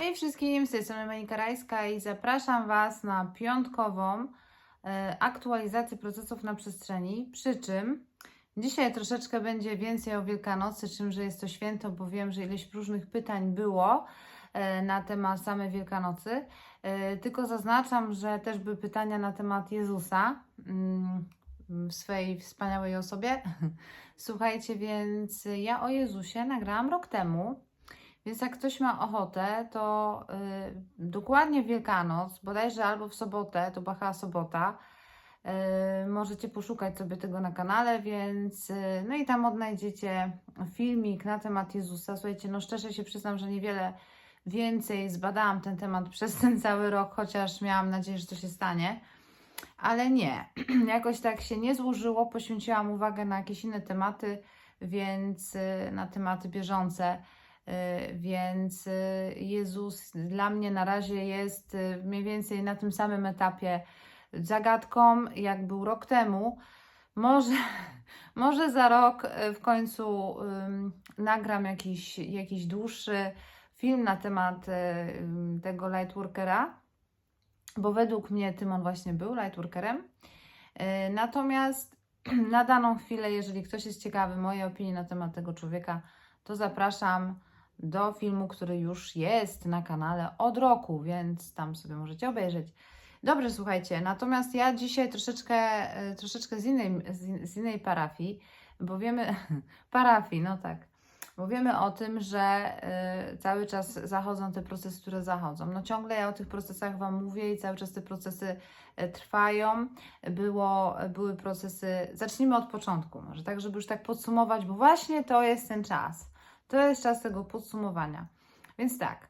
Hej wszystkim, z tej strony Monika Rajska i zapraszam Was na piątkową e, aktualizację procesów na przestrzeni. Przy czym dzisiaj troszeczkę będzie więcej o Wielkanocy, czym że jest to święto, bo wiem, że ileś różnych pytań było e, na temat samej Wielkanocy. E, tylko zaznaczam, że też były pytania na temat Jezusa mm, w swojej wspaniałej osobie. Słuchajcie, więc ja o Jezusie nagrałam rok temu. Więc jak ktoś ma ochotę, to y, dokładnie Wielkanoc, bodajże albo w sobotę, to była chyba sobota, y, możecie poszukać sobie tego na kanale, więc y, no i tam odnajdziecie filmik na temat Jezusa. Słuchajcie, no szczerze się przyznam, że niewiele więcej zbadałam ten temat przez ten cały rok, chociaż miałam nadzieję, że to się stanie. Ale nie, jakoś tak się nie złożyło. Poświęciłam uwagę na jakieś inne tematy, więc na tematy bieżące. Y, Więc y, Jezus dla mnie na razie jest y, mniej więcej na tym samym etapie zagadką, jak był rok temu. Może, może za rok w końcu nagram jakiś, jakiś dłuższy film na temat tego Lightworkera, bo według mnie tym on właśnie był Lightworkerem. Natomiast na daną chwilę, jeżeli ktoś jest ciekawy mojej opinii na temat tego człowieka, to zapraszam do filmu, który już jest na kanale od roku, więc tam sobie możecie obejrzeć. Dobrze, słuchajcie, natomiast ja dzisiaj troszeczkę, e, troszeczkę z, innej, z, innej parafii, bo wiemy, parafii, no tak, bo wiemy o tym, że e, cały czas zachodzą te procesy, które zachodzą. No ciągle ja o tych procesach Wam mówię i cały czas te procesy e, trwają. Było, były procesy, zacznijmy od początku może, tak, żeby już tak podsumować, bo właśnie to jest ten czas. To jest czas tego podsumowania. Więc tak,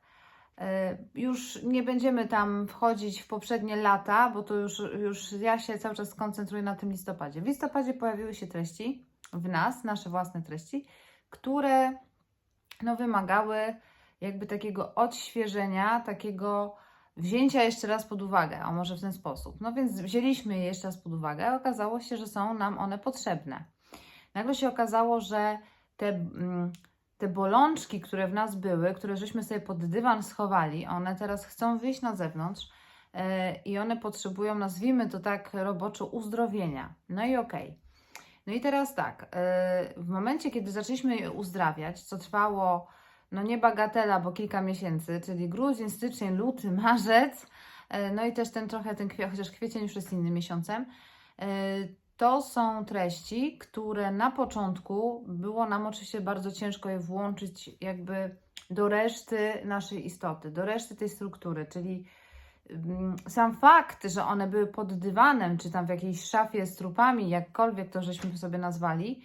e, już nie będziemy tam wchodzić w poprzednie lata, bo to już, już ja się cały czas skoncentruję na tym listopadzie. W listopadzie pojawiły się treści w nas, nasze własne treści, które no, wymagały jakby takiego odświeżenia, takiego wzięcia jeszcze raz pod uwagę, a może w ten sposób. No więc wzięliśmy je jeszcze raz pod uwagę, a okazało się, że są nam one potrzebne. Nagle się okazało, że te. Mm, te bolączki, które w nas były, które żeśmy sobie pod dywan schowali, one teraz chcą wyjść na zewnątrz e, i one potrzebują, nazwijmy to tak roboczo, uzdrowienia. No i okej. No i teraz tak, e, w momencie, kiedy zaczęliśmy je uzdrawiać, co trwało, no nie bagatela, bo kilka miesięcy, czyli grudzień, styczeń, luty, marzec, e, no i też ten trochę ten chociaż kwiecień już jest innym miesiącem, to są treści, które na początku było nam oczywiście bardzo ciężko je włączyć jakby do reszty naszej istoty, do reszty tej struktury, czyli mm, sam fakt, że one były pod dywanem, czy tam w jakiejś szafie z trupami, jakkolwiek to żeśmy sobie nazwali,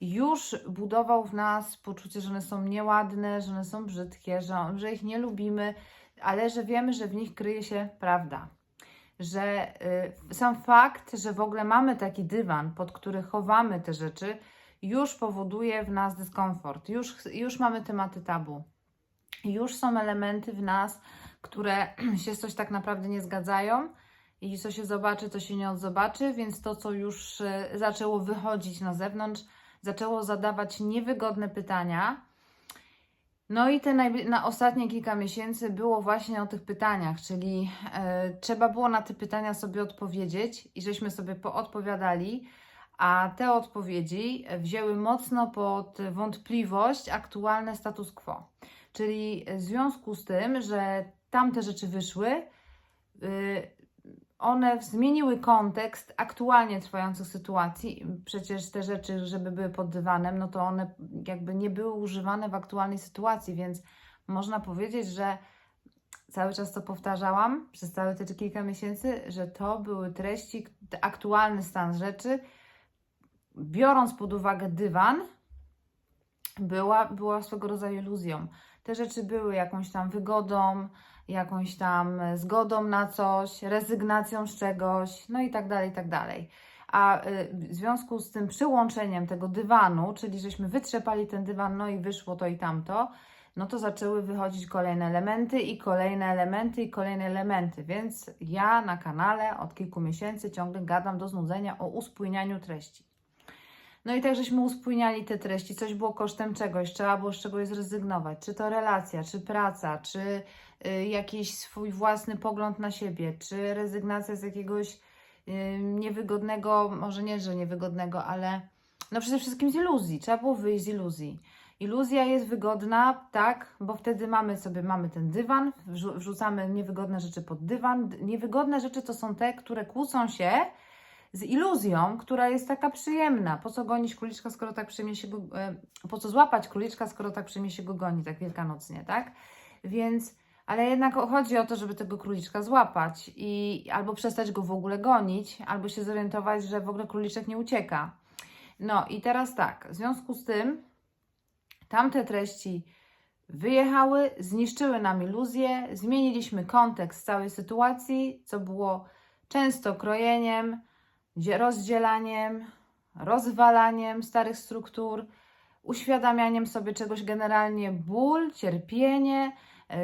już budował w nas poczucie, że one są nieładne, że one są brzydkie, że, że ich nie lubimy, ale że wiemy, że w nich kryje się prawda że y, sam fakt, że w ogóle mamy taki dywan, pod który chowamy te rzeczy, już powoduje w nas dyskomfort. Już, już mamy tematy tabu. Już są elementy w nas, które się coś tak naprawdę nie zgadzają. I co się zobaczy, to się nie odzobaczy, więc to, co już y, zaczęło wychodzić na zewnątrz, zaczęło zadawać niewygodne pytania, no i te na ostatnie kilka miesięcy było właśnie o tych pytaniach, czyli e, trzeba było na te pytania sobie odpowiedzieć i żeśmy sobie poodpowiadali, a te odpowiedzi wzięły mocno pod wątpliwość aktualne status quo. Czyli w związku z tym, że tamte rzeczy wyszły, y, one zmieniły kontekst aktualnie trwających sytuacji. Przecież te rzeczy, żeby były pod dywanem, no to one jakby nie były używane w aktualnej sytuacji, więc można powiedzieć, że cały czas to powtarzałam przez całe te kilka miesięcy, że to były treści, aktualny stan rzeczy, biorąc pod uwagę dywan, była, była swego rodzaju iluzją. Te rzeczy były jakąś tam wygodą, jakąś tam zgodą na coś, rezygnacją z czegoś, no i tak dalej, i tak dalej. A y, w związku z tym przyłączeniem tego dywanu, czyli żeśmy wytrzepali ten dywan, no i wyszło to i tamto, no to zaczęły wychodzić kolejne elementy i kolejne elementy i kolejne elementy, więc ja na kanale od kilku miesięcy ciągle gadam do znudzenia o uspójnianiu treści. No i tak żeśmy uspójniali te treści, coś było kosztem czegoś, trzeba było z czegoś zrezygnować, czy to relacja, czy praca, czy jakiś swój własny pogląd na siebie, czy rezygnacja z jakiegoś y, niewygodnego, może nie, że niewygodnego, ale no przede wszystkim z iluzji, trzeba było wyjść z iluzji. Iluzja jest wygodna, tak, bo wtedy mamy sobie, mamy ten dywan, wrzu- wrzucamy niewygodne rzeczy pod dywan. Niewygodne rzeczy to są te, które kłócą się z iluzją, która jest taka przyjemna. Po co gonić króliczka, skoro tak przyjemnie się go, e, po co złapać króliczka, skoro tak przyjemnie się go goni, tak wielkanocnie, tak? Więc, ale jednak chodzi o to, żeby tego króliczka złapać i albo przestać go w ogóle gonić, albo się zorientować, że w ogóle króliczek nie ucieka. No i teraz tak, w związku z tym tamte treści wyjechały, zniszczyły nam iluzję, zmieniliśmy kontekst całej sytuacji, co było często krojeniem, rozdzielaniem, rozwalaniem starych struktur, uświadamianiem sobie czegoś generalnie ból, cierpienie,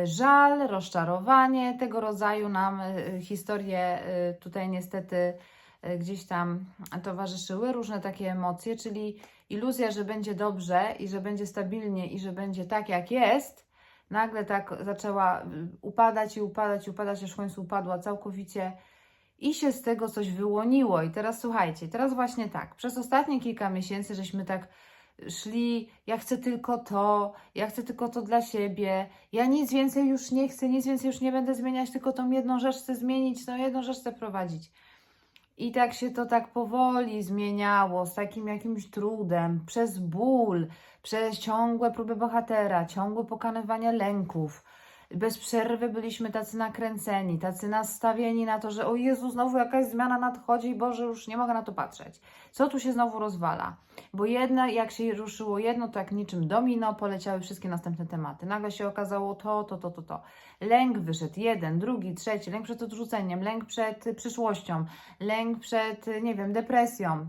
żal, rozczarowanie. Tego rodzaju nam e, historie e, tutaj niestety e, gdzieś tam towarzyszyły, różne takie emocje, czyli iluzja, że będzie dobrze i że będzie stabilnie i że będzie tak jak jest, nagle tak zaczęła y, upadać i upadać upadać, aż w końcu upadła całkowicie i się z tego coś wyłoniło. I teraz słuchajcie, teraz właśnie tak, przez ostatnie kilka miesięcy żeśmy tak szli, ja chcę tylko to, ja chcę tylko to dla siebie, ja nic więcej już nie chcę, nic więcej już nie będę zmieniać, tylko tą jedną rzecz chcę zmienić, tą jedną rzecz chcę prowadzić. I tak się to tak powoli zmieniało, z takim jakimś trudem, przez ból, przez ciągłe próby bohatera, ciągłe pokonywanie lęków. Bez przerwy byliśmy tacy nakręceni, tacy nastawieni na to, że o Jezu, znowu jakaś zmiana nadchodzi i Boże, już nie mogę na to patrzeć. Co tu się znowu rozwala? Bo jedno, jak się ruszyło jedno, to jak niczym domino poleciały wszystkie następne tematy. Nagle się okazało to, to, to, to, to. Lęk wyszedł, jeden, drugi, trzeci, lęk przed odrzuceniem, lęk przed przyszłością, lęk przed, nie wiem, depresją,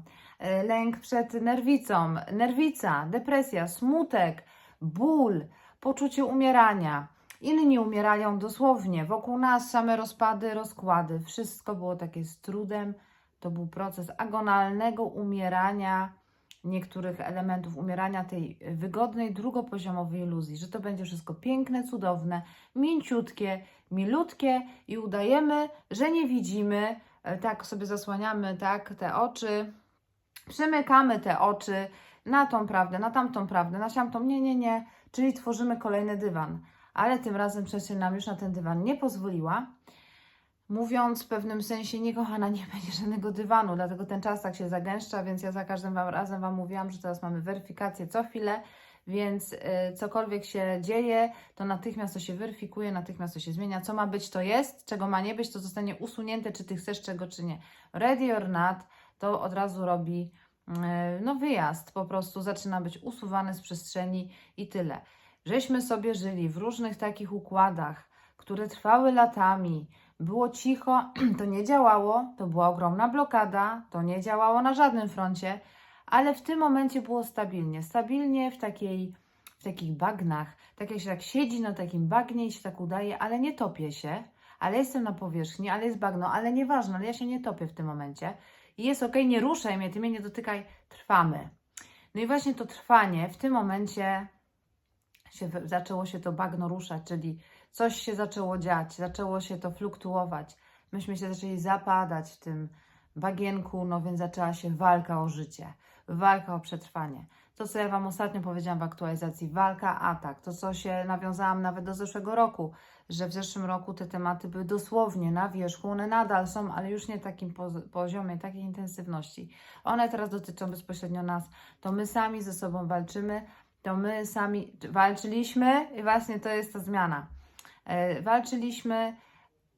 y, lęk przed nerwicą, nerwica, depresja, smutek, ból, poczucie umierania. Inni umierają dosłownie, wokół nas same rozpady, rozkłady. Wszystko było takie z trudem. To był proces agonalnego umierania niektórych elementów umierania tej wygodnej, drugopoziomowej iluzji, że to będzie wszystko piękne, cudowne, mięciutkie, milutkie i udajemy, że nie widzimy, tak sobie zasłaniamy tak te oczy, przymykamy te oczy na tą prawdę, na tamtą prawdę, na tamtą, nie, nie, nie, czyli tworzymy kolejny dywan. Ale tym razem przestrzeń nam już na ten dywan nie pozwoliła. Mówiąc w pewnym sensie, nie kochana, nie będzie żadnego dywanu, dlatego ten czas tak się zagęszcza, więc ja za każdym wam, razem Wam mówiłam, że teraz mamy weryfikację co chwilę, więc y, cokolwiek się dzieje, to natychmiast to się weryfikuje, natychmiast to się zmienia. Co ma być, to jest, czego ma nie być, to zostanie usunięte, czy Ty chcesz czego, czy nie. Ready or not, to od razu robi y, no wyjazd, po prostu zaczyna być usuwany z przestrzeni i tyle. Żeśmy sobie żyli w różnych takich układach, które trwały latami, było cicho, to nie działało, to była ogromna blokada, to nie działało na żadnym froncie, ale w tym momencie było stabilnie. Stabilnie w takiej, w takich bagnach, tak jak się tak siedzi na takim bagnie i się tak udaje, ale nie topię się, ale jestem na powierzchni, ale jest bagno, ale nieważne, ale ja się nie topię w tym momencie. I jest ok, nie ruszaj mnie, ty mnie nie dotykaj, trwamy. No i właśnie to trwanie w tym momencie się, zaczęło się to bagno ruszać, czyli coś się zaczęło dziać, zaczęło się to fluktuować. Myśmy się zaczęli zapadać w tym bagienku, no więc zaczęła się walka o życie, walka o przetrwanie. To, co ja Wam ostatnio powiedziałam w aktualizacji, walka, atak, to, co się nawiązałam nawet do zeszłego roku, że w zeszłym roku te tematy były dosłownie na wierzchu, one nadal są, ale już nie takim poz- poziomie, takiej intensywności. One teraz dotyczą bezpośrednio nas, to my sami ze sobą walczymy, to my sami walczyliśmy i właśnie to jest ta zmiana. E, walczyliśmy,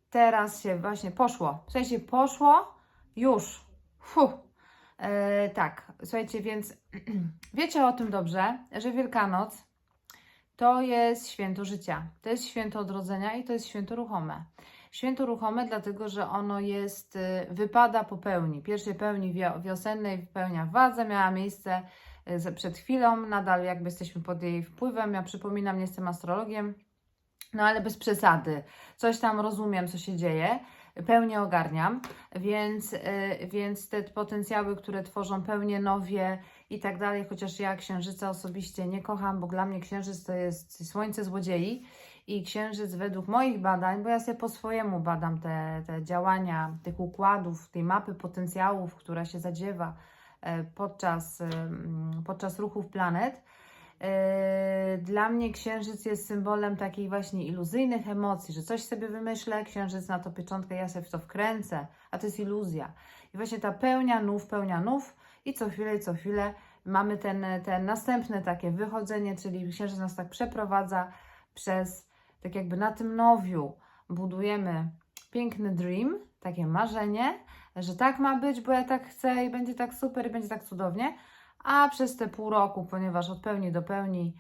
teraz się właśnie poszło. W sensie poszło, już. Fuh. E, tak, słuchajcie, więc wiecie o tym dobrze, że Wielkanoc to jest święto życia, to jest święto odrodzenia i to jest święto ruchome. Święto ruchome, dlatego że ono jest, y, wypada po pełni. Pierwszej pełni wio- wiosennej, pełnia wadze miała miejsce przed chwilą, nadal jakby jesteśmy pod jej wpływem. Ja przypominam, nie jestem astrologiem, no ale bez przesady. Coś tam rozumiem, co się dzieje. pełnię ogarniam, więc, y, więc te potencjały, które tworzą pełnię nowie i tak dalej, chociaż ja księżyca osobiście nie kocham, bo dla mnie księżyc to jest słońce złodziei i księżyc według moich badań, bo ja sobie po swojemu badam te, te działania tych układów, tej mapy potencjałów, która się zadziewa podczas, em, podczas ruchów planet. E, Dla mnie księżyc jest symbolem takich właśnie iluzyjnych emocji, że coś sobie wymyślę, księżyc na to pieczątkę, ja sobie w to wkręcę, a to jest iluzja. I właśnie ta pełnia nów, pełnia nów i co chwilę, i co chwilę mamy ten, ten następne takie wychodzenie, czyli księżyc nas tak przeprowadza przez, tak jakby na tym nowiu budujemy piękny dream, takie marzenie, że tak ma być, bo ja tak chcę i będzie tak super i będzie tak cudownie, a przez te pół roku, ponieważ od pełni do pełni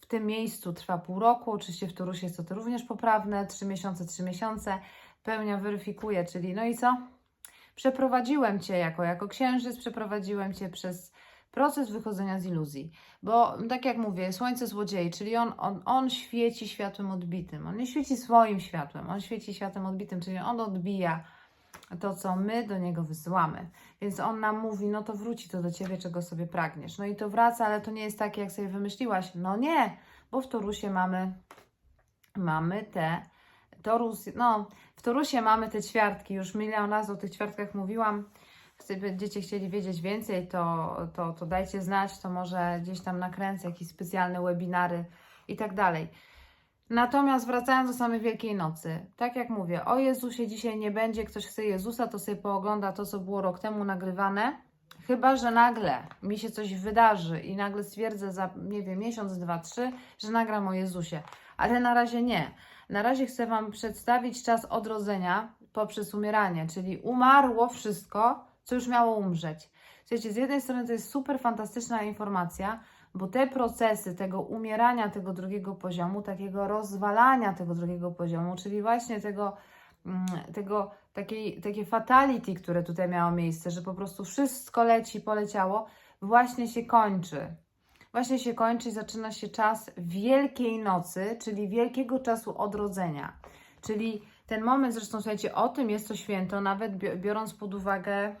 w tym miejscu trwa pół roku, oczywiście w Torusie jest to również poprawne, trzy miesiące, trzy miesiące, pełnia weryfikuje, czyli no i co? Przeprowadziłem Cię jako, jako księżyc, przeprowadziłem Cię przez proces wychodzenia z iluzji, bo tak jak mówię, słońce złodziei, czyli on, on, on świeci światłem odbitym, on nie świeci swoim światłem, on świeci światłem odbitym, czyli on odbija to, co my do niego wysyłamy. Więc on nam mówi, no to wróci to do ciebie, czego sobie pragniesz. No i to wraca, ale to nie jest takie, jak sobie wymyśliłaś. No nie, bo w Torusie mamy, mamy te, Torus, no w Torusie mamy te ćwiartki, już milion razy o tych ćwiartkach mówiłam. Gdy będziecie chcieli wiedzieć więcej, to, to, to dajcie znać, to może gdzieś tam nakręcę jakieś specjalne webinary i tak dalej. Natomiast wracając do samej Wielkiej Nocy, tak jak mówię, o Jezusie dzisiaj nie będzie, ktoś chce Jezusa, to sobie poogląda to, co było rok temu nagrywane, chyba, że nagle mi się coś wydarzy i nagle stwierdzę za, nie wiem, miesiąc, dwa, trzy, że nagram o Jezusie, ale na razie nie. Na razie chcę Wam przedstawić czas odrodzenia poprzez umieranie, czyli umarło wszystko, co już miało umrzeć. Słuchajcie, z jednej strony to jest super fantastyczna informacja, bo te procesy tego umierania tego drugiego poziomu, takiego rozwalania tego drugiego poziomu, czyli właśnie tego, mm, tego takiej, takie fatality, które tutaj miało miejsce, że po prostu wszystko leci, poleciało, właśnie się kończy. Właśnie się kończy i zaczyna się czas Wielkiej Nocy, czyli wielkiego czasu odrodzenia. Czyli ten moment, zresztą słuchajcie, o tym jest to święto, nawet bi- biorąc pod uwagę,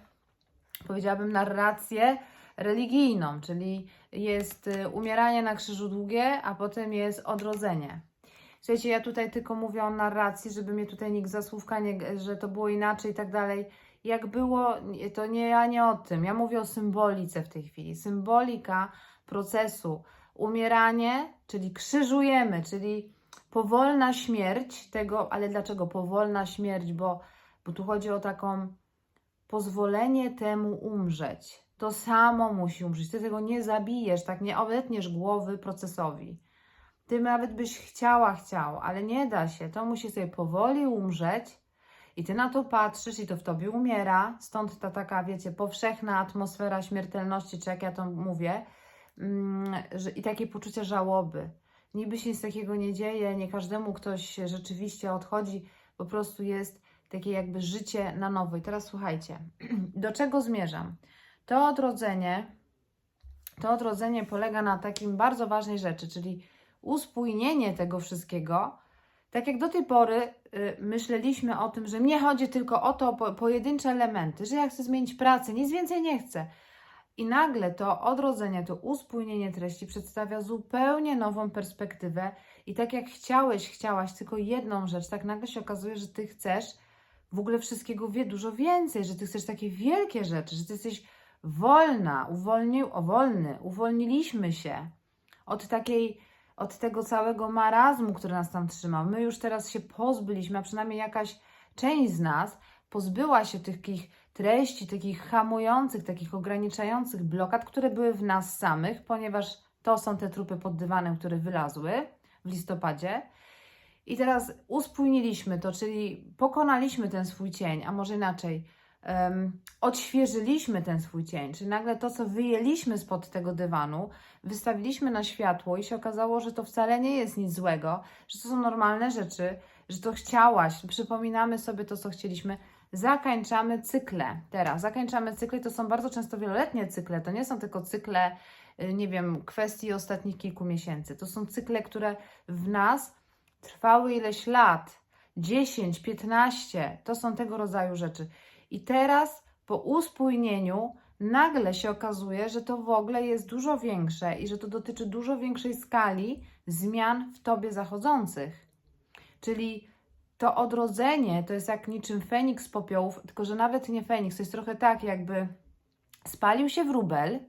powiedziałabym, narrację religijną, czyli jest y, umieranie na krzyżu długie, a potem jest odrodzenie. Słuchajcie, ja tutaj tylko mówię o narracji, żeby mnie tutaj nikt za słówka, nie, że to było inaczej i tak dalej. Jak było, to nie ja nie o tym. Ja mówię o symbolice w tej chwili. Symbolika procesu. Umieranie, czyli krzyżujemy, czyli powolna śmierć tego, ale dlaczego powolna śmierć? Bo, bo tu chodzi o taką pozwolenie temu umrzeć. To samo musi umrzeć. Ty tego nie zabijesz, tak nie obetniesz głowy procesowi. Ty nawet byś chciała, chciał, ale nie da się. To musi sobie powoli umrzeć i ty na to patrzysz i to w tobie umiera. Stąd ta taka, wiecie, powszechna atmosfera śmiertelności, czy jak ja to mówię, mm, i takie poczucie żałoby. Niby się nic takiego nie dzieje, nie każdemu ktoś rzeczywiście odchodzi, po prostu jest takie jakby życie na nowo. I teraz słuchajcie, do czego zmierzam? To odrodzenie, to odrodzenie polega na takim bardzo ważnej rzeczy, czyli uspójnienie tego wszystkiego. Tak jak do tej pory y, myśleliśmy o tym, że mnie chodzi tylko o to po, pojedyncze elementy, że ja chcę zmienić pracę, nic więcej nie chcę. I nagle to odrodzenie, to uspójnienie treści przedstawia zupełnie nową perspektywę. I tak jak chciałeś, chciałaś tylko jedną rzecz, tak nagle się okazuje, że ty chcesz w ogóle wszystkiego wie dużo więcej, że ty chcesz takie wielkie rzeczy, że ty jesteś wolna, uwolnił, o wolny, uwolniliśmy się od takiej, od tego całego marazmu, który nas tam trzymał. My już teraz się pozbyliśmy, a przynajmniej jakaś część z nas pozbyła się tych takich treści, takich hamujących, takich ograniczających blokad, które były w nas samych, ponieważ to są te trupy pod dywanem, które wylazły w listopadzie. I teraz uspójniliśmy to, czyli pokonaliśmy ten swój cień, a może inaczej, um, odświeżyliśmy ten swój cień, czyli nagle to, co wyjęliśmy spod tego dywanu, wystawiliśmy na światło i się okazało, że to wcale nie jest nic złego, że to są normalne rzeczy, że to chciałaś, przypominamy sobie to, co chcieliśmy. Zakańczamy cykle. Teraz zakańczamy cykle, to są bardzo często wieloletnie cykle, to nie są tylko cykle, y, nie wiem, kwestii ostatnich kilku miesięcy. To są cykle, które w nas trwały ileś lat. 10, 15. To są tego rodzaju rzeczy. I teraz po uspójnieniu nagle się okazuje, że to w ogóle jest dużo większe i że to dotyczy dużo większej skali zmian w tobie zachodzących. Czyli to odrodzenie to jest jak niczym Feniks popiołów, tylko że nawet nie Feniks, to jest trochę tak, jakby spalił się wróbel,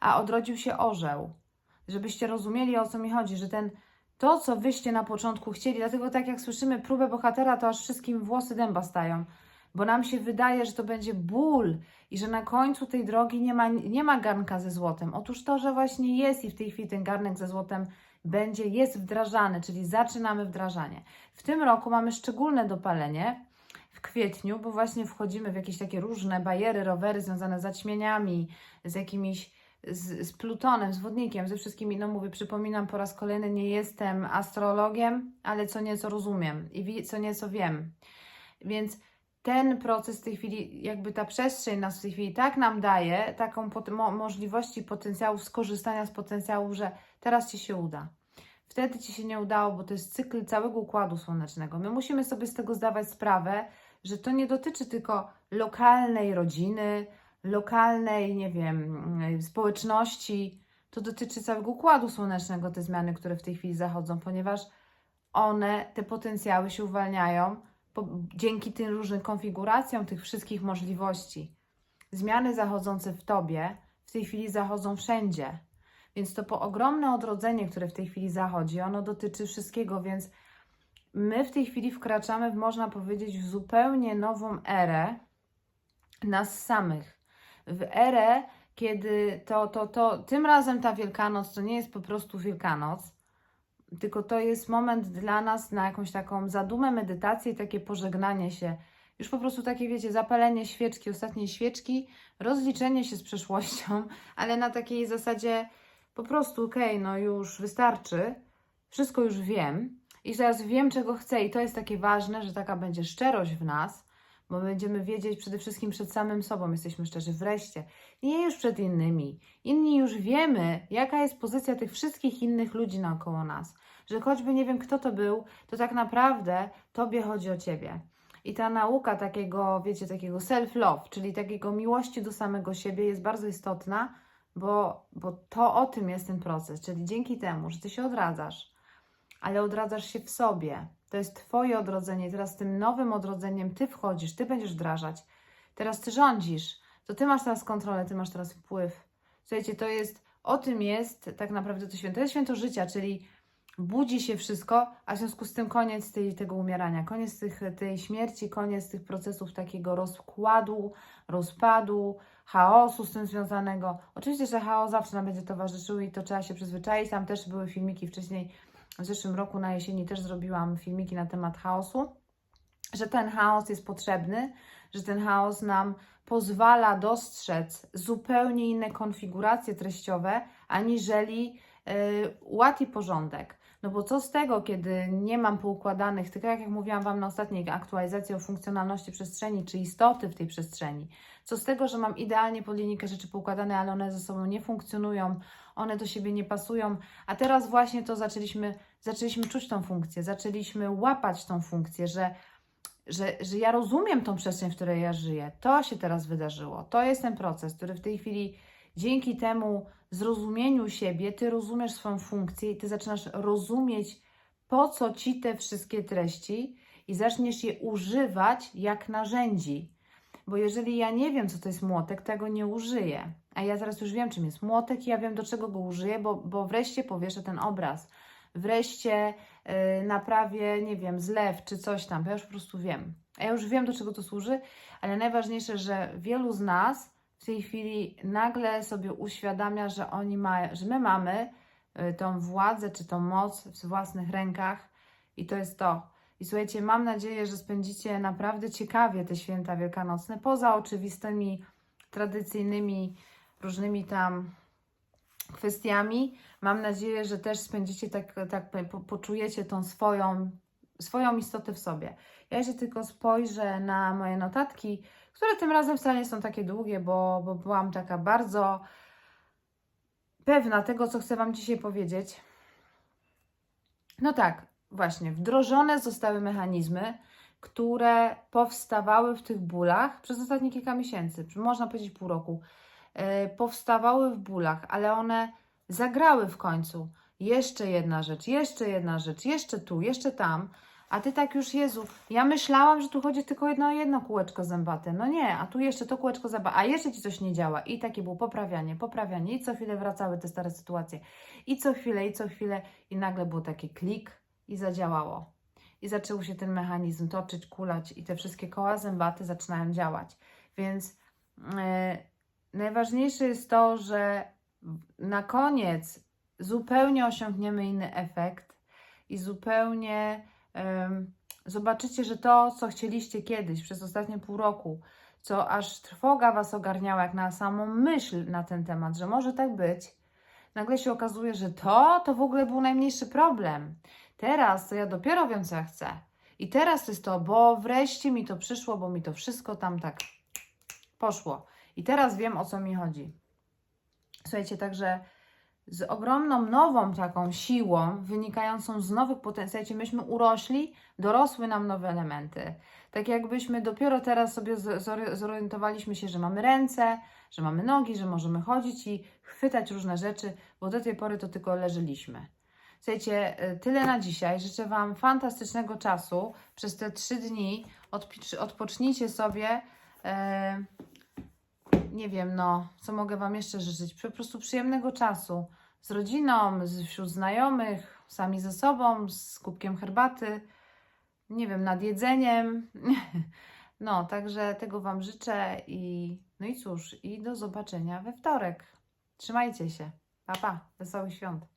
a odrodził się orzeł. Żebyście rozumieli o co mi chodzi, że ten to, co wyście na początku chcieli, dlatego tak jak słyszymy próbę bohatera, to aż wszystkim włosy dęba stają, bo nam się wydaje, że to będzie ból i że na końcu tej drogi nie ma, nie ma garnka ze złotem. Otóż to, że właśnie jest i w tej chwili ten garnek ze złotem będzie, jest wdrażany, czyli zaczynamy wdrażanie. W tym roku mamy szczególne dopalenie w kwietniu, bo właśnie wchodzimy w jakieś takie różne bariery, rowery związane z zaćmieniami, z jakimiś z, z Plutonem, z wodnikiem, ze wszystkimi, no mówię, przypominam po raz kolejny, nie jestem astrologiem, ale co nieco rozumiem i co nieco wiem. Więc ten proces w tej chwili, jakby ta przestrzeń nas w tej chwili tak nam daje, taką pot- mo- możliwości potencjału, skorzystania z potencjału, że teraz Ci się uda. Wtedy Ci się nie udało, bo to jest cykl całego układu słonecznego. My musimy sobie z tego zdawać sprawę, że to nie dotyczy tylko lokalnej rodziny, lokalnej, nie wiem, społeczności. To dotyczy całego układu słonecznego, te zmiany, które w tej chwili zachodzą, ponieważ one, te potencjały się uwalniają po, dzięki tym różnym konfiguracjom tych wszystkich możliwości. Zmiany zachodzące w tobie w tej chwili zachodzą wszędzie. Więc to po ogromne odrodzenie, które w tej chwili zachodzi, ono dotyczy wszystkiego, więc my w tej chwili wkraczamy, można powiedzieć, w zupełnie nową erę nas samych. W erę, kiedy to, to, to, tym razem ta Wielkanoc to nie jest po prostu Wielkanoc, tylko to jest moment dla nas na jakąś taką zadumę, medytację i takie pożegnanie się. Już po prostu takie, wiecie, zapalenie świeczki, ostatniej świeczki, rozliczenie się z przeszłością, ale na takiej zasadzie po prostu, okej, no już wystarczy, wszystko już wiem i teraz wiem, czego chcę i to jest takie ważne, że taka będzie szczerość w nas, bo będziemy wiedzieć przede wszystkim przed samym sobą, jesteśmy szczerzy wreszcie, nie już przed innymi. Inni już wiemy, jaka jest pozycja tych wszystkich innych ludzi naokoło nas, że choćby nie wiem, kto to był, to tak naprawdę Tobie chodzi o Ciebie. I ta nauka takiego, wiecie, takiego self-love, czyli takiego miłości do samego siebie jest bardzo istotna, bo, bo to o tym jest ten proces, czyli dzięki temu, że Ty się odradzasz, ale odradzasz się w sobie. To jest Twoje odrodzenie. Teraz tym nowym odrodzeniem Ty wchodzisz, Ty będziesz wdrażać. Teraz Ty rządzisz. To Ty masz teraz kontrolę, Ty masz teraz wpływ. Słuchajcie, to jest, o tym jest tak naprawdę to święto. To jest święto życia, czyli budzi się wszystko, a w związku z tym koniec tej, tego umierania, koniec tych, tej śmierci, koniec tych procesów takiego rozkładu, rozpadu, chaosu z tym związanego. Oczywiście, że chaos zawsze nam będzie towarzyszył i to trzeba się przyzwyczaić. Tam też były filmiki wcześniej, w zeszłym roku na jesieni też zrobiłam filmiki na temat chaosu, że ten chaos jest potrzebny, że ten chaos nam pozwala dostrzec zupełnie inne konfiguracje treściowe, aniżeli yy, ład i porządek. No bo co z tego, kiedy nie mam poukładanych, tylko jak, mówiłam Wam na ostatniej aktualizacji o funkcjonalności przestrzeni, czy istoty w tej przestrzeni, co z tego, że mam idealnie pod linijkę rzeczy poukładane, ale one ze sobą nie funkcjonują, one do siebie nie pasują, a teraz właśnie to zaczęliśmy, zaczęliśmy czuć tą funkcję, zaczęliśmy łapać tą funkcję, że, że, że ja rozumiem tą przestrzeń, w której ja żyję. To się teraz wydarzyło. To jest ten proces, który w tej chwili dzięki temu zrozumieniu siebie, ty rozumiesz swoją funkcję i ty zaczynasz rozumieć, po co ci te wszystkie treści i zaczniesz je używać jak narzędzi. Bo jeżeli ja nie wiem, co to jest młotek, tego nie użyję. A ja teraz już wiem, czym jest młotek i ja wiem, do czego go użyję, bo, bo wreszcie powieszę ten obraz. Wreszcie yy, naprawię, nie wiem, zlew czy coś tam, bo ja już po prostu wiem. A ja już wiem, do czego to służy, ale najważniejsze, że wielu z nas w tej chwili nagle sobie uświadamia, że oni mają, że my mamy y, tą władzę czy tą moc w własnych rękach i to jest to. I słuchajcie, mam nadzieję, że spędzicie naprawdę ciekawie te święta wielkanocne, poza oczywistymi, tradycyjnymi, różnymi tam kwestiami. Mam nadzieję, że też spędzicie tak, tak po, poczujecie tą swoją, swoją istotę w sobie. Ja jeszcze tylko spojrzę na moje notatki, które tym razem wcale nie są takie długie, bo, bo byłam taka bardzo pewna tego, co chcę Wam dzisiaj powiedzieć. No tak, właśnie wdrożone zostały mechanizmy, które powstawały w tych bólach przez ostatnie kilka miesięcy, można powiedzieć pół roku. e, powstawały w bólach, ale one zagrały w końcu. Jeszcze jedna rzecz, jeszcze jedna rzecz, jeszcze tu, jeszcze tam. A ty tak już, Jezu, ja myślałam, że tu chodzi tylko jedno, jedno kółeczko zębate. No nie, a tu jeszcze to kółeczko zębate, a jeszcze ci coś nie działa. I takie było poprawianie, poprawianie. I co chwilę wracały te stare sytuacje. I co chwilę, i co chwilę. I nagle był taki klik i zadziałało. I zaczął się ten mechanizm toczyć, kulać i te wszystkie koła zębate zaczynają działać. Więc e, najważniejsze jest to, że na koniec zupełnie osiągniemy inny efekt i zupełnie zobaczycie, że to, co chcieliście kiedyś przez ostatnie pół roku, co aż trwoga Was ogarniała, jak na samą myśl na ten temat, że może tak być, nagle się okazuje, że to, to w ogóle był najmniejszy problem. Teraz to ja dopiero wiem, co ja chcę. I teraz jest to, bo wreszcie mi to przyszło, bo mi to wszystko tam tak poszło. I teraz wiem, o co mi chodzi. Słuchajcie, także z ogromną nową taką siłą, wynikającą z nowych potencjałów, myśmy urośli, dorosły nam nowe elementy. Tak jakbyśmy dopiero teraz sobie zorientowaliśmy się, że mamy ręce, że mamy nogi, że możemy chodzić i chwytać różne rzeczy, bo do tej pory to tylko leżeliśmy. Słuchajcie, y, tyle na dzisiaj. Życzę Wam fantastycznego czasu. Przez te trzy dni odpocznijcie sobie. e, nie wiem, no, co mogę Wam jeszcze życzyć? Po prostu przyjemnego czasu z rodziną, z, wśród znajomych, sami ze sobą, z kubkiem herbaty, nie wiem, nad jedzeniem. No, także tego Wam życzę i no i cóż, i do zobaczenia we wtorek. Trzymajcie się. Pa, pa. Wesołych świąt.